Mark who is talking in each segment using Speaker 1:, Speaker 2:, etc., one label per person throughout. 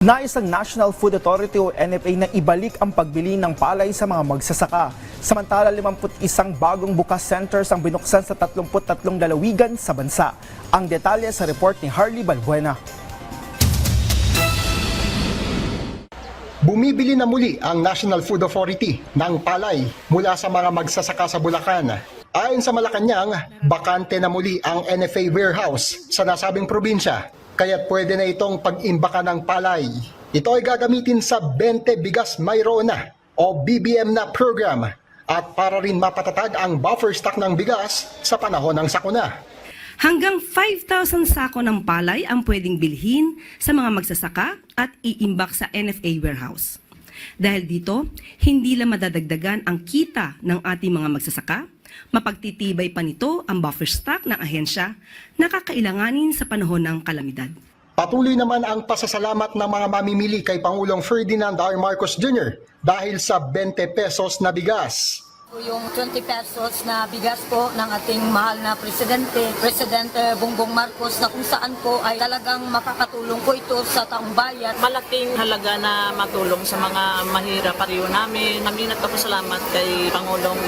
Speaker 1: Nais ng National Food Authority o NFA na ibalik ang pagbili ng palay sa mga magsasaka. Samantala, 51 bagong bukas centers ang binuksan sa 33 lalawigan sa bansa. Ang detalye sa report ni Harley Balbuena.
Speaker 2: Bumibili na muli ang National Food Authority ng palay mula sa mga magsasaka sa Bulacan. Ayon sa Malacanang, bakante na muli ang NFA warehouse sa nasabing probinsya, kaya't pwede na itong pag-imbaka ng palay. Ito ay gagamitin sa 20 Bigas Mayrona o BBM na program at para rin mapatatag ang buffer stock ng bigas sa panahon ng sakuna.
Speaker 3: Hanggang 5,000 sako ng palay ang pwedeng bilhin sa mga magsasaka at iimbak sa NFA warehouse. Dahil dito, hindi lang madadagdagan ang kita ng ating mga magsasaka, mapagtitibay pa nito ang buffer stock ng ahensya na kakailanganin sa panahon ng kalamidad.
Speaker 2: Patuloy naman ang pasasalamat ng mga mamimili kay Pangulong Ferdinand R. Marcos Jr. dahil sa 20 pesos na bigas.
Speaker 4: Po Yung 20 pesos na bigas po ng ating mahal na presidente, Presidente Bongbong Marcos, na kung saan po ay talagang makakatulong po ito sa taong bayan.
Speaker 5: malaking halaga na matulong sa mga mahirap pariyo namin. Kami nagpapasalamat kay Pangulong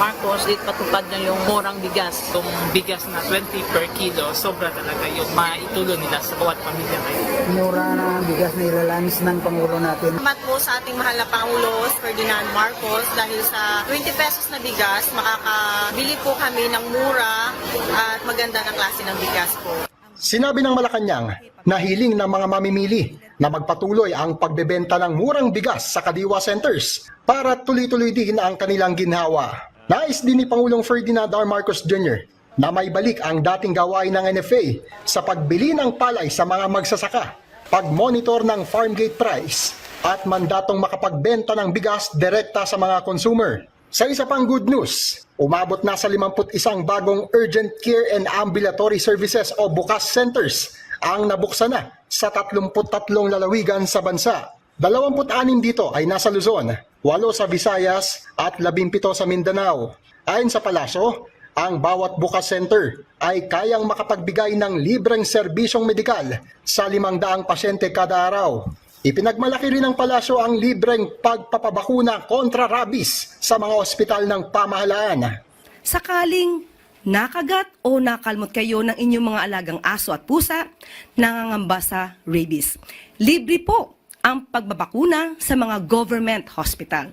Speaker 5: Marcos at patupad niya yung murang bigas.
Speaker 6: Itong bigas na 20 per kilo, sobra talaga yung maitulong nila sa bawat pamilya ngayon.
Speaker 7: mura na bigas na ilalanis ng Pangulo natin.
Speaker 8: Salamat po sa ating mahal na Pangulo, Ferdinand Marcos, dahil sa 20 pesos na bigas, makakabili po kami ng mura at maganda na klase ng bigas po.
Speaker 2: Sinabi ng Malacanang na hiling ng mga mamimili na magpatuloy ang pagbebenta ng murang bigas sa Kadiwa Centers para tuloy-tuloy din ang kanilang ginhawa. Nais din ni Pangulong Ferdinand R. Marcos Jr. na may balik ang dating gawain ng NFA sa pagbili ng palay sa mga magsasaka, pag-monitor ng farm gate price, at mandatong makapagbenta ng bigas direkta sa mga consumer. Sa isa pang good news, umabot na sa 51 bagong urgent care and ambulatory services o bukas centers ang nabuksan na sa 33 lalawigan sa bansa. 26 dito ay nasa Luzon, 8 sa Visayas at 17 sa Mindanao. Ayon sa palasyo, ang bawat bukas center ay kayang makapagbigay ng libreng serbisyong medikal sa 500 pasyente kada araw. Ipinagmalaki rin ng palasyo ang libreng pagpapabakuna kontra rabies sa mga ospital ng pamahalaan.
Speaker 3: Sakaling nakagat o nakalmot kayo ng inyong mga alagang aso at pusa, nangangamba sa rabies. Libre po ang pagbabakuna sa mga government hospital.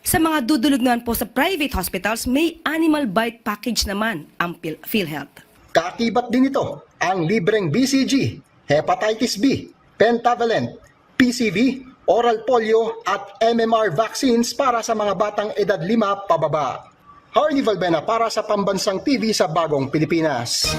Speaker 3: Sa mga dudulugnan po sa private hospitals, may animal bite package naman ang Phil- PhilHealth.
Speaker 2: Kakibat din ito ang libreng BCG, Hepatitis B, Pentavalent, PCV, oral polio at MMR vaccines para sa mga batang edad 5 pababa. Harney Valbena para sa Pambansang TV sa Bagong Pilipinas.